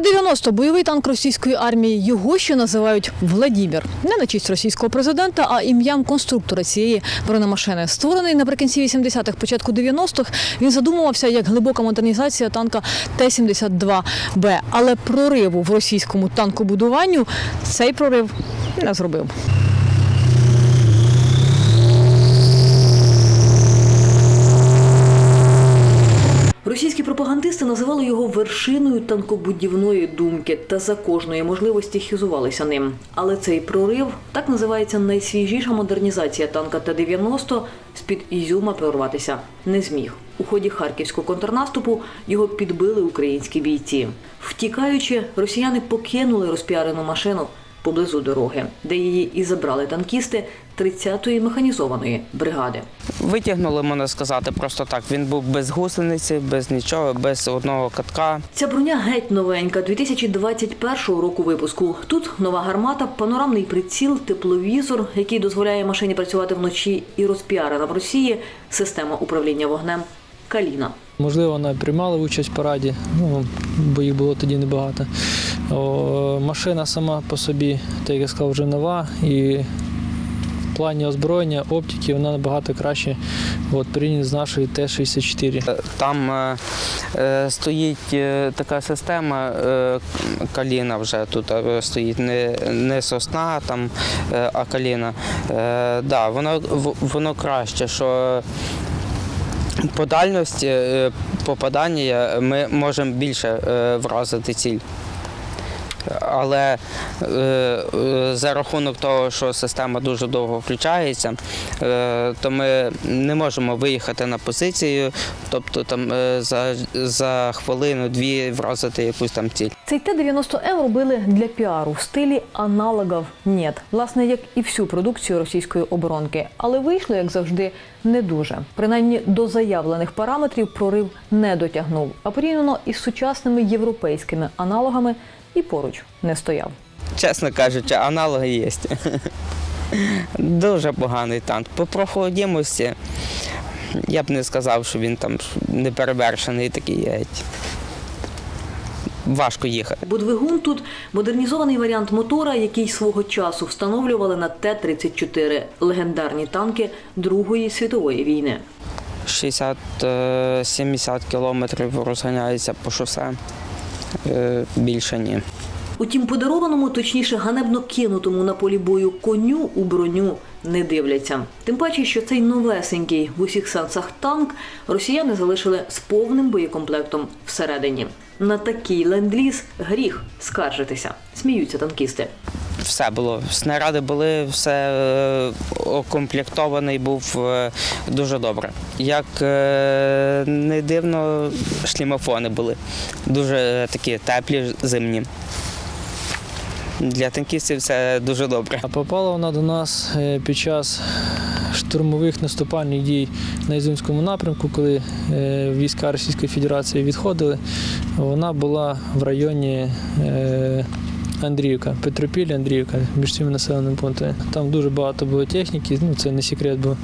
Т-90 – бойовий танк російської армії. Його ще називають Владімір. Не на честь російського президента, а ім'ям конструктора цієї бронемашини. Створений наприкінці 80-х, початку 90-х, він задумувався як глибока модернізація танка Т-72Б. Але прориву в російському танкобудуванню цей прорив не зробив. Російські пропагандисти називали його вершиною танкобудівної думки та за кожної можливості хизувалися ним. Але цей прорив так називається найсвіжіша модернізація танка Т-90 з-під Ізюма прорватися не зміг. У ході харківського контрнаступу його підбили українські бійці. Втікаючи, росіяни покинули розпіарену машину поблизу дороги, де її і забрали танкісти 30-ї механізованої бригади. Витягнули, можна сказати, просто так. Він був без гусениці, без нічого, без одного катка. Ця броня геть новенька, 2021 року випуску. Тут нова гармата, панорамний приціл, тепловізор, який дозволяє машині працювати вночі, і розпіарена в Росії система управління вогнем Каліна. Можливо, вона приймала участь в параді, ну, бо їх було тоді небагато. О, машина сама по собі, так як я сказав, вже нова. І в плані озброєння, оптики вона набагато краще от, порівняно з нашою Т-64. Е, Там е, е, стоїть е, така система е, каліна вже тут стоїть не, не сосна, там, е, а каліна. Е, да, воно, воно краще, що по дальності е, попадання ми можемо більше е, вразити ціль. Але е, за рахунок того, що система дуже довго включається, е, то ми не можемо виїхати на позицію, тобто там е, за, за хвилину-дві вразити якусь там ціль. Цей Т-90М робили для піару в стилі аналогів нет. Власне, як і всю продукцію російської оборонки. Але вийшло, як завжди, не дуже. Принаймні до заявлених параметрів прорив не дотягнув, а порівняно із сучасними європейськими аналогами і поруч не стояв. Чесно кажучи, аналоги є. Дуже поганий танк. По проходимості я б не сказав, що він там не перевершений такий геть. Важко їхати. Бо двигун тут модернізований варіант мотора, який свого часу встановлювали на Т-34 легендарні танки Другої світової війни. 60-70 кілометрів розганяється по шосе. Е, Більше ні. Утім, подарованому, точніше, ганебно кинутому на полі бою коню у броню не дивляться. Тим паче, що цей новесенький в усіх сенсах танк росіяни залишили з повним боєкомплектом всередині. На такий ленд-ліз гріх скаржитися. Сміються танкісти. Все було. Снаряди були, все е, окомплектований був е, дуже добре. Як е, не дивно, шлімофони були. Дуже такі теплі, зимні. Для танкістів це дуже добре. А попала вона до нас під час штурмових наступальних дій на Ізюмському напрямку, коли війська Російської Федерації відходили. Вона була в районі Андріївка, Петропілля, Андріївка, між цими населеними пунктами. Там дуже багато було техніки, ну це не секрет, бо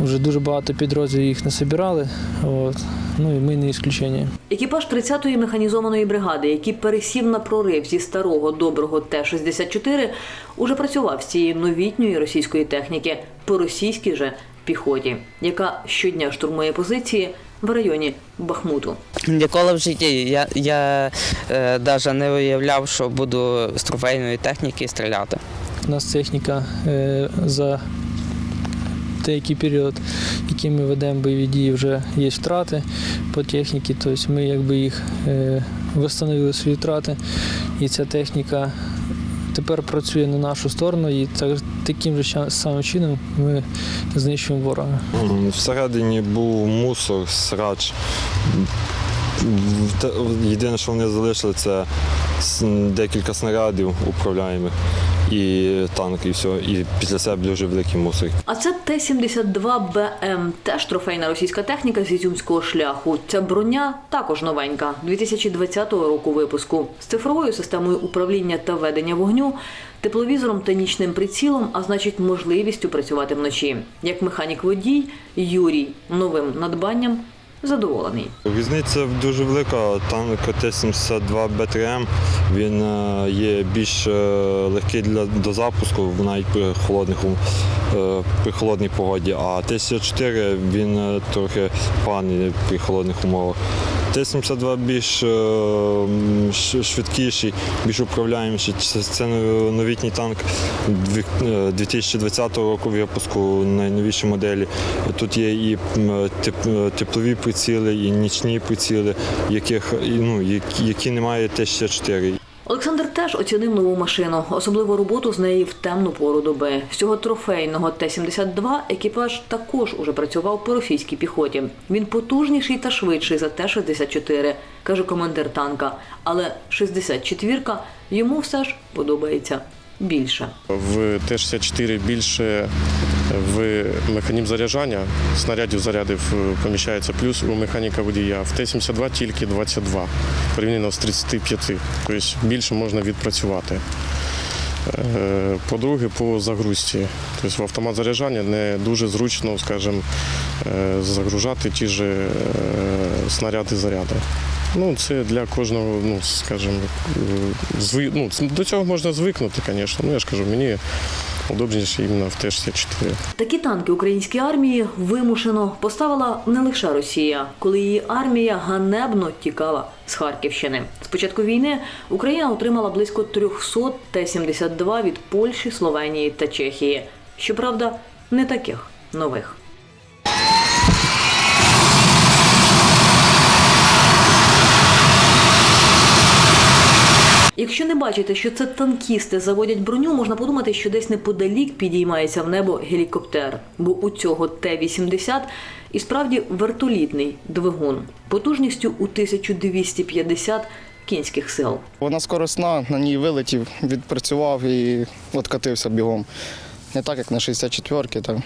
вже дуже багато підрозділів їх насобирали. От. Ну і ми не ісключення. Екіпаж 30-ї механізованої бригади, який пересів на прорив зі старого доброго Т-64, уже працював з цієї новітньої російської техніки по російській же піхоті, яка щодня штурмує позиції в районі Бахмуту. Ніколи в житті я, я е, навіть не уявляв, що буду з трофейної техніки стріляти. У нас техніка е, за деякий період, який ми ведемо бойові дії, вже є втрати по техніці. Тобто ми якби їх е, встановили свої втрати. І ця техніка тепер працює на нашу сторону, і так, таким же самим чином ми знищуємо ворога. Всередині був мусор, срач. Єдине, що вони залишили, це декілька снарядів управляємих і танк, і все. І після себе дуже великий мусор. А це Т-72БМ, теж трофейна російська техніка з ізюмського шляху. Ця броня також новенька, 2020 року випуску, з цифровою системою управління та ведення вогню, тепловізором та нічним прицілом, а значить можливістю працювати вночі. Як механік-водій Юрій новим надбанням задоволений. Різниця дуже велика. Танк Т-72 БТРМ він е, є більш е, легкий для до запуску навіть при холодних е, при холодній погоді. А Т-74 він трохи поганий при холодних умовах. Т-72 більш е, швидкіший, більш управляєміший. Це, новітній танк дві- е, 2020 року випуску найновіші моделі. Тут є і е, теплові приціли, і нічні приціли, яких ну, які немає Т-64. Олександр теж оцінив нову машину, особливо роботу з неї в темну пору доби. З цього трофейного Т-72 екіпаж також уже працював по російській піхоті. Він потужніший та швидший за Т-64, каже командир танка. Але 64-ка йому все ж подобається більше. В Т-64 більше в механізм заряджання снарядів зарядів е, поміщається плюс у механіка водія. В Т-72 тільки 22, порівняно з 35. Тобто більше можна відпрацювати. Е, По-друге, по загрузці. Тобто в автомат заряджання не дуже зручно, скажімо, е, загружати ті ж снаряди заряди. Ну, це для кожного, ну, скажімо, зви... ну, до цього можна звикнути, звісно. Ну, я ж кажу, мені удобніше іменно в Т-64. Такі танки українській армії вимушено поставила не лише Росія, коли її армія ганебно тікала з Харківщини. З початку війни Україна отримала близько 300 Т-72 від Польщі, Словенії та Чехії. Щоправда, не таких нових. Якщо не бачите, що це танкісти заводять броню, можна подумати, що десь неподалік підіймається в небо гелікоптер. Бо у цього Т-80 і справді вертолітний двигун потужністю у 1250 кінських сил. Вона скоросна, на ній вилетів, відпрацював і откатився бігом. Не так, як на 64-ки, так.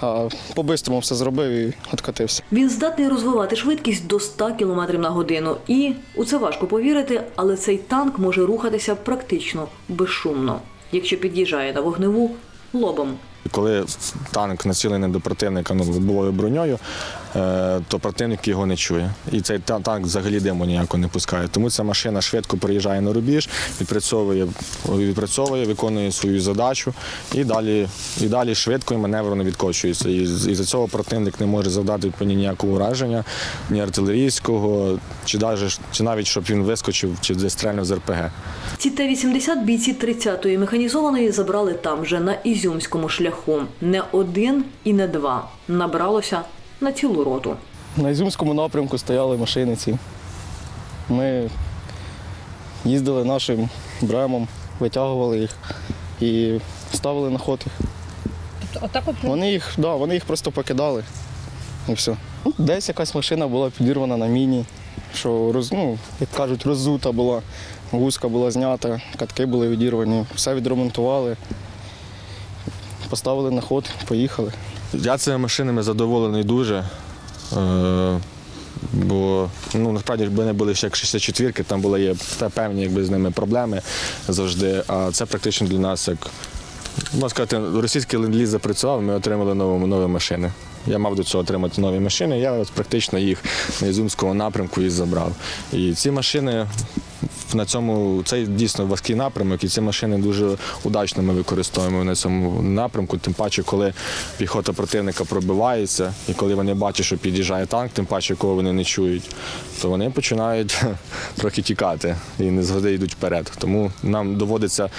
А по-бистрому все зробив і откатився. Він здатний розвивати швидкість до 100 км на годину. І у це важко повірити, але цей танк може рухатися практично безшумно, якщо під'їжджає на вогневу лобом. Коли танк націлений до противника ну, лобовою броньою, то противник його не чує. І цей та- танк взагалі диму ніяко не пускає. Тому ця машина швидко приїжджає на рубіж, відпрацьовує, відпрацьовує, виконує свою задачу і далі, і далі швидко і маневрно відкочується. І, і за цього противник не може завдати по ній ніякого ураження, ні артилерійського, чи, даже, чи навіть щоб він вискочив чи десь стрельнув з РПГ. Ці Т-80 бійці 30-ї механізованої забрали там же на Ізюмському шляху. Не один і не два. Набралося на цілу роту. На Ізюмському напрямку стояли машини ці. Ми їздили нашим бремом, витягували їх і ставили на ход їх. Отак от Вони їх, да, вони їх просто покидали і все. Ну, Десь якась машина була підірвана на міні, що роз, ну, як кажуть, роззута була, вузка була знята, катки були відірвані, все відремонтували, поставили на ход, поїхали. Я цими машинами задоволений дуже. Е, Бо ну, насправді, якби не були ще як 64-ки, там були є певні якби, з ними проблеми завжди. А це практично для нас як можна сказати, російський ленд-ліз запрацював, ми отримали нові, нові машини. Я мав до цього отримати нові машини, я практично їх на Ізюмському напрямку і забрав. І ці машини на цьому це дійсно важкий напрямок, і ці машини дуже удачно ми використовуємо на цьому напрямку. Тим паче, коли піхота противника пробивається, і коли вони бачать, що під'їжджає танк, тим паче, кого вони не чують, то вони починають трохи тікати і не згоди йдуть вперед. Тому нам доводиться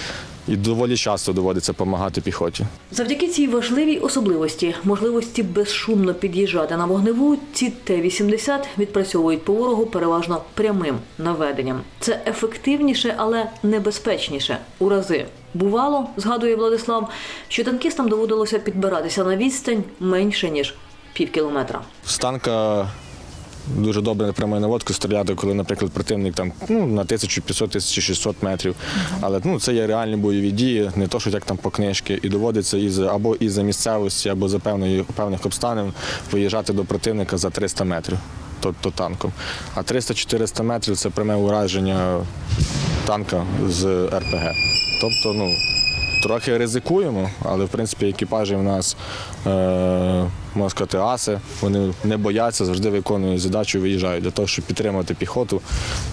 і доволі часто доводиться допомагати піхоті. Завдяки цій важливій особливості, можливості безшумно під'їжджати на вогневу, ці Т-80 відпрацьовують по ворогу переважно прямим наведенням. Це ефективніше, але небезпечніше у рази. Бувало, згадує Владислав, що танкістам доводилося підбиратися на відстань менше ніж пів кілометра. З танка дуже добре прямою наводкою стріляти, коли, наприклад, противник там ну, на 1500-1600 метрів. Але ну, це є реальні бойові дії, не то, що як там по книжки. І доводиться із, або із-за місцевості, або за певної, певних обставин виїжджати до противника за 300 метрів. Тобто танком. А 300-400 метрів це пряме ураження танка з РПГ. Тобто, ну, Трохи ризикуємо, але в принципі екіпажі в нас е, можна сказати, аси. Вони не бояться, завжди виконують задачу, виїжджають для того, щоб підтримати піхоту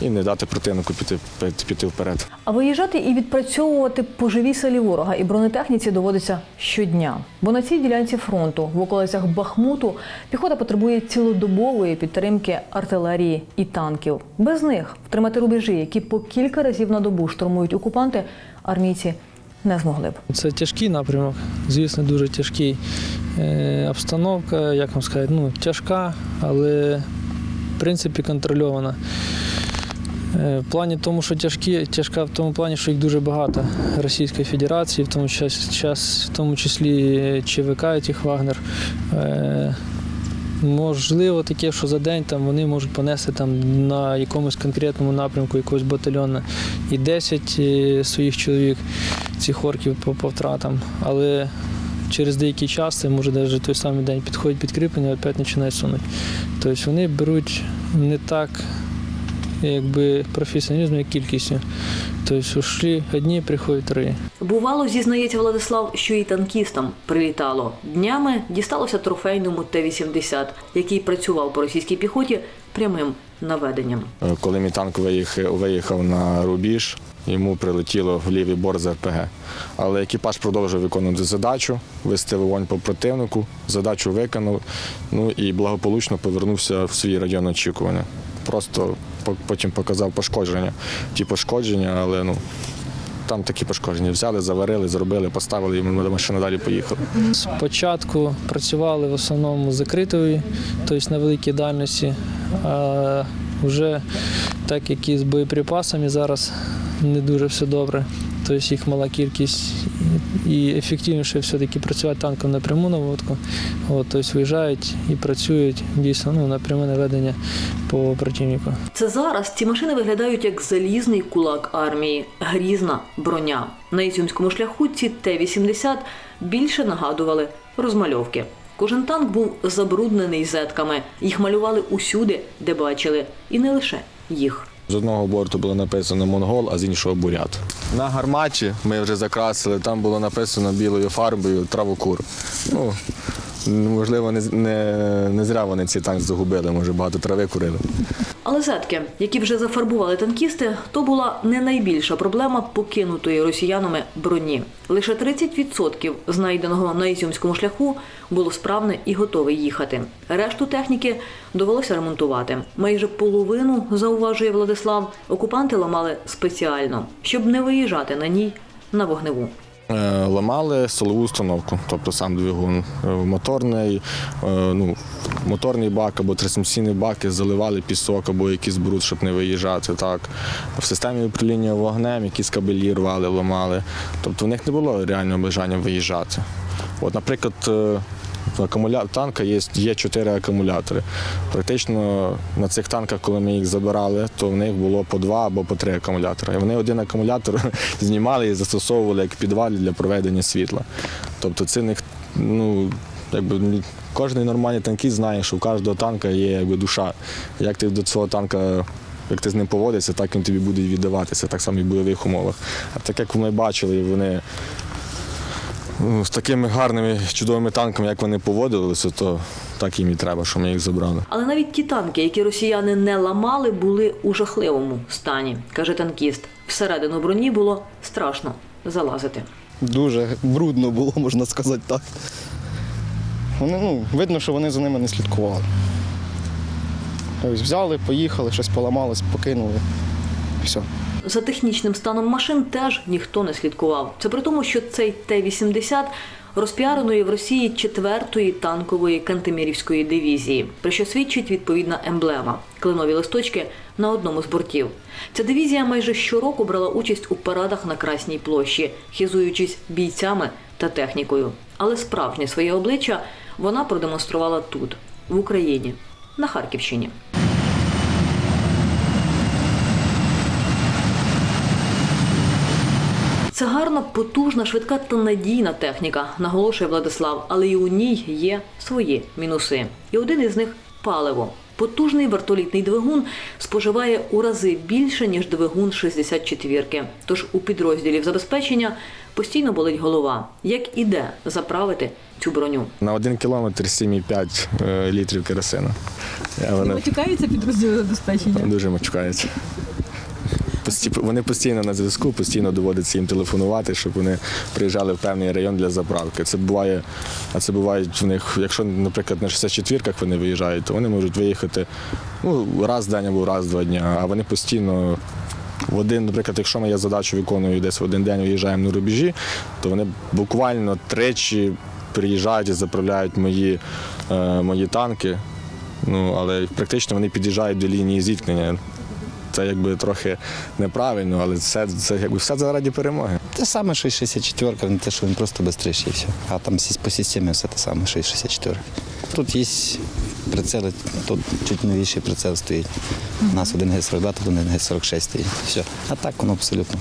і не дати противнику піти, піти вперед. А виїжджати і відпрацьовувати по живій селі ворога і бронетехніці доводиться щодня. Бо на цій ділянці фронту, в околицях Бахмуту, піхота потребує цілодобової підтримки артилерії і танків. Без них втримати рубежі, які по кілька разів на добу штурмують окупанти, армійці не змогли б. Це тяжкий напрямок, звісно, дуже тяжкий. Е, обстановка, як вам сказати, ну, тяжка, але в принципі контрольована. Е, В плані тому, що тяжкі, тяжка в тому плані, що їх дуже багато Російської Федерації, в тому, час, в тому числі ЧВК, тих Вагнер. Е, Можливо, таке, що за день там вони можуть понести там на якомусь конкретному напрямку якогось батальйона і 10 е, своїх чоловік, цих орків по, по втратам. Але через деякий час, це може навіть той самий день підходить підкріплення, опять починають сунути. Тобто вони беруть не так, якби професіоналізм, як кількістю. Тобто йшли одні, приходять три. Бувало, зізнається Владислав, що і танкістам прилітало. Днями дісталося трофейному Т-80, який працював по російській піхоті прямим наведенням. Е, Коли мій танк виїхав, на рубіж, йому прилетіло в лівий борт з РПГ. Але екіпаж продовжив виконувати задачу, вести вогонь по противнику, задачу виконав, ну і благополучно повернувся в свій район очікування. Просто потім показав пошкодження. Ті пошкодження, але ну. Там такі пошкодження взяли, заварили, зробили, поставили, і ми машина далі поїхали. Спочатку працювали в основному закритою, тобто на великій дальності, а вже так як і з боєприпасами зараз не дуже все добре, тобто їх мала кількість і ефективніше все-таки працювати танком на пряму наводку. От, тобто виїжджають і працюють дійсно ну, на пряме наведення по противнику. Це зараз ці машини виглядають як залізний кулак армії, грізна броня. На ізюмському шляху ці Т-80 більше нагадували розмальовки. Кожен танк був забруднений зетками. Їх малювали усюди, де бачили, і не лише їх. З одного борту було написано монгол, а з іншого бурят. На гарматі ми вже закрасили, там було написано білою фарбою травокур. Ну, можливо, не, не, не зря вони ці танк загубили, може багато трави курили. Але зетки, які вже зафарбували танкісти, то була не найбільша проблема покинутої росіянами броні. Лише 30% знайденого на ізюмському шляху було справне і готове їхати. Решту техніки довелося ремонтувати. Майже половину, зауважує Владислав, окупанти ламали спеціально, щоб не виїжджати на ній на вогневу. Е, Ламали силову установку, тобто сам двигун Е, моторний, е, ну, моторний бак або трансмісійний баки заливали пісок або якийсь бруд, щоб не виїжджати. Так. В системі управління вогнем якісь кабелі рвали, ламали. Тобто в них не було реального бажання виїжджати. От, наприклад, акумуля... танка є, є чотири акумулятори. Практично на цих танках, коли ми їх забирали, то в них було по два або по три акумулятори. І вони один акумулятор знімали і застосовували як підвалі для проведення світла. Тобто це них, ну, якби кожен нормальний танкіст знає, що у кожного танка є якби, душа. Як ти до цього танка. Як ти з ним поводишся, так він тобі буде віддаватися, так само і в бойових умовах. А так як ми бачили, вони Ну, З такими гарними чудовими танками, як вони поводилися, то так їм і треба, що ми їх забрали. Але навіть ті танки, які росіяни не ламали, були у жахливому стані, каже танкіст. Всередину броні було страшно залазити. Дуже брудно було, можна сказати так. Вони, ну, видно, що вони за ними не слідкували. Ось взяли, поїхали, щось поламалось, покинули. І все. За технічним станом машин теж ніхто не слідкував. Це при тому, що цей Т-80 розпіареної в Росії 4-ї танкової Кантемірівської дивізії, про що свідчить відповідна емблема клинові листочки на одному з бортів. Ця дивізія майже щороку брала участь у парадах на Красній площі, хизуючись бійцями та технікою. Але справжнє своє обличчя вона продемонструвала тут, в Україні, на Харківщині. Це гарна, потужна, швидка та надійна техніка, наголошує Владислав, але і у ній є свої мінуси. І один із них паливо. Потужний вертолітний двигун споживає у рази більше, ніж двигун 64-ки. Тож у підрозділів забезпечення постійно болить голова. Як іде заправити цю броню? На один кілометр 7,5 е, літрів керосину. Я вони Матюкаються підрозділи забезпечення? дуже мочкаються. Вони постійно на зв'язку, постійно доводиться їм телефонувати, щоб вони приїжджали в певний район для заправки. Це буває, а це буває в них, якщо, наприклад, на 64-ках вони виїжджають, то вони можуть виїхати ну, раз в день або раз в два дні, а вони постійно. В один, наприклад, якщо ми я задачу виконую десь в один день виїжджаємо на рубежі, то вони буквально тричі приїжджають і заправляють мої, е, мої танки. Ну, але практично вони під'їжджають до лінії зіткнення. Це якби трохи неправильно, але це, це якби все заради перемоги. Те саме, що й 64, не те, що він просто швидший і все. А там по системі все те саме, що й 64. Тут є прицели, тут чуть новіший прицел стоїть. У нас один Г-42, тут один Г-46 стоїть. Все. А так воно абсолютно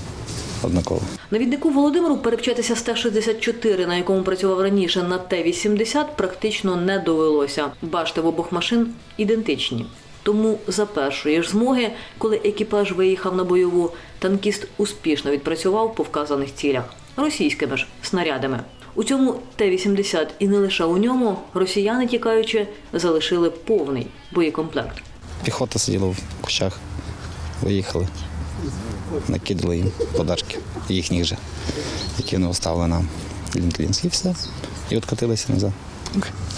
однаково. Навіднику Володимиру перевчатися з Т-64, на якому працював раніше, на Т-80 практично не довелося. Башти в обох машин ідентичні. Тому за першої ж змоги, коли екіпаж виїхав на бойову, танкіст успішно відпрацював по вказаних цілях російськими ж снарядами. У цьому Т-80 і не лише у ньому росіяни, тікаючи, залишили повний боєкомплект. Піхота сиділа в кущах, виїхали, накидали їм подарки, їхніх же, які вони оставили нам. Лінклінські все. І откотилися назад.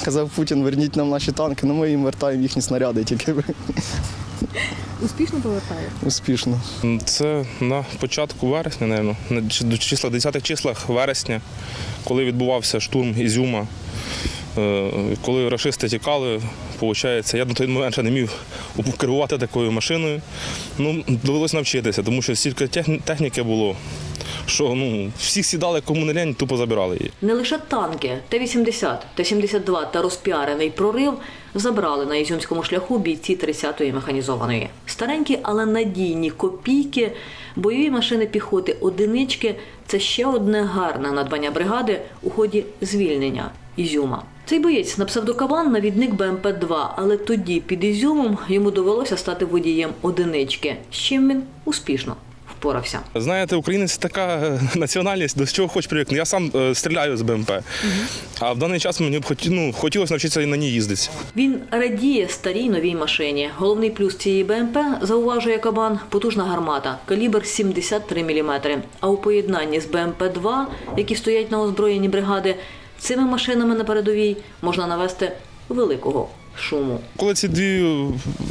Казав Путін, верніть нам наші танки, але ми їм вертаємо їхні снаряди тільки Успішно повертає? успішно. Це на початку вересня, напевно, на до числа 10 числах вересня, коли відбувався штурм Ізюма. Е, Коли рашисти тікали, виходить, я на той момент ще не міг керувати такою машиною. Ну, довелося навчитися, тому що стільки техніки було, що ну, всі сідали, кому не лень, тупо забирали її. Не лише танки Т-80, Т-72 та розпіарений прорив забрали на Ізюмському шляху бійці 30-ї механізованої. Старенькі, але надійні копійки, бойові машини піхоти одинички це ще одне гарне надбання бригади у ході звільнення Ізюма. Цей боєць на псевдокабан навідник БМП-2, але тоді під Ізюмом йому довелося стати водієм одинички, з чим він успішно впорався. Знаєте, українець така е, національність, до чого хоч привикне. Я сам е, стріляю з БМП, а в даний час мені б хоті- ну, хотілося навчитися і на ній їздити. Він радіє старій новій машині. Головний плюс цієї БМП, зауважує кабан, потужна гармата, калібр 73 мм. А у поєднанні з БМП-2, які стоять на озброєнні бригади, цими машинами на передовій можна навести великого шуму. Коли ці дві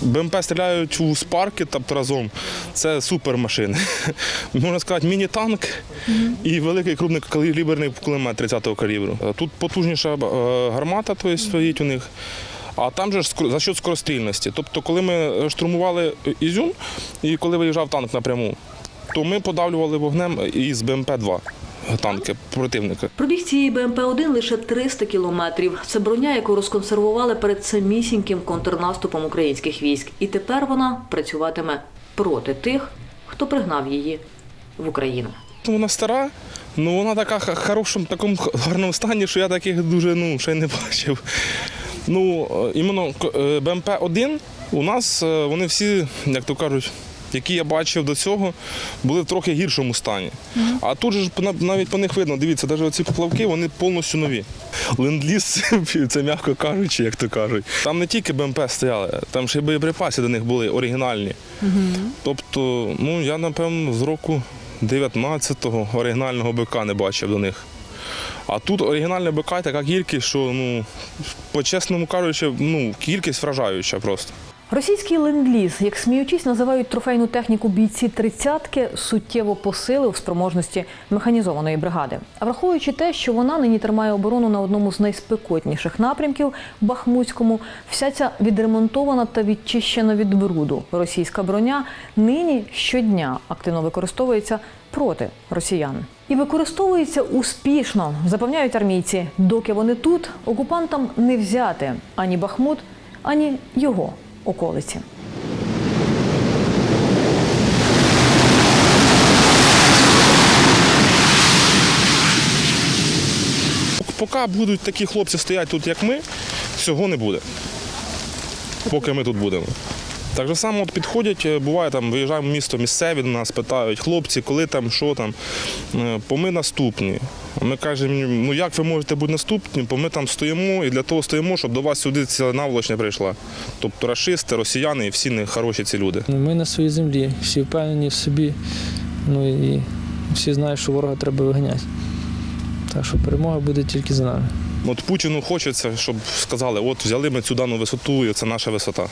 БМП стріляють у спарки, тобто разом, це супер машини. Можна сказати, міні-танк і великий крупнокаліберний кулемет 30-го калібру. Тут потужніша е, гармата тобто, стоїть у них. А там же за счет скорострільності. Тобто, коли ми штурмували Ізюм і коли виїжджав танк напряму, то ми подавлювали вогнем із БМП-2 танки противника. Пробіг цієї БМП-1 лише 300 кілометрів. Це броня, яку розконсервували перед самісіньким контрнаступом українських військ. І тепер вона працюватиме проти тих, хто пригнав її в Україну. Ну, Вона стара, ну вона така хорошому, такому гарному стані, що я таких дуже ну, ще й не бачив. Ну, е, іменно е, БМП-1 у нас е, вони всі, як то кажуть, які я бачив до цього, були в трохи гіршому стані. А тут же навіть по них видно, дивіться, навіть оці поплавки вони повністю нові. Ленд-ліз, це м'яко кажучи, як то кажуть. Там не тільки БМП стояли, там ще й боєприпаси до них були оригінальні. Тобто, ну я напевно з року 19-го оригінального БК не бачив до них. А тут оригінальний БК така кількість, що ну, по-чесному кажучи, ну, кількість вражаюча просто. Російський ленд-ліз, як сміючись, називають трофейну техніку бійці тридцятки, суттєво посилив спроможності механізованої бригади. А враховуючи те, що вона нині тримає оборону на одному з найспекотніших напрямків Бахмутському, вся ця відремонтована та відчищена від бруду російська броня нині щодня активно використовується проти росіян. І використовується успішно, запевняють армійці. Доки вони тут, окупантам не взяти ані Бахмут, ані його околиці. Поки будуть такі хлопці стоять тут, як ми, цього не буде. поки ми тут будемо. Так же само от підходять, е, буває там, виїжджаємо в місто місцеві до нас, питають, хлопці, коли там, що там, Е, бо ми наступні. Ми кажемо, ну як ви можете бути наступні, бо ми там стоїмо і для того стоїмо, щоб до вас сюди ця наволоч не прийшла. Тобто рашисти, росіяни і всі не хороші ці люди. Ну, Ми на своїй землі, всі впевнені в собі. Ну і всі знають, що ворога треба виганяти. Так що перемога буде тільки за нами. От Путіну хочеться, щоб сказали, от взяли ми цю дану висоту, і це наша висота.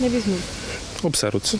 Не візьмуть. Обсеруться.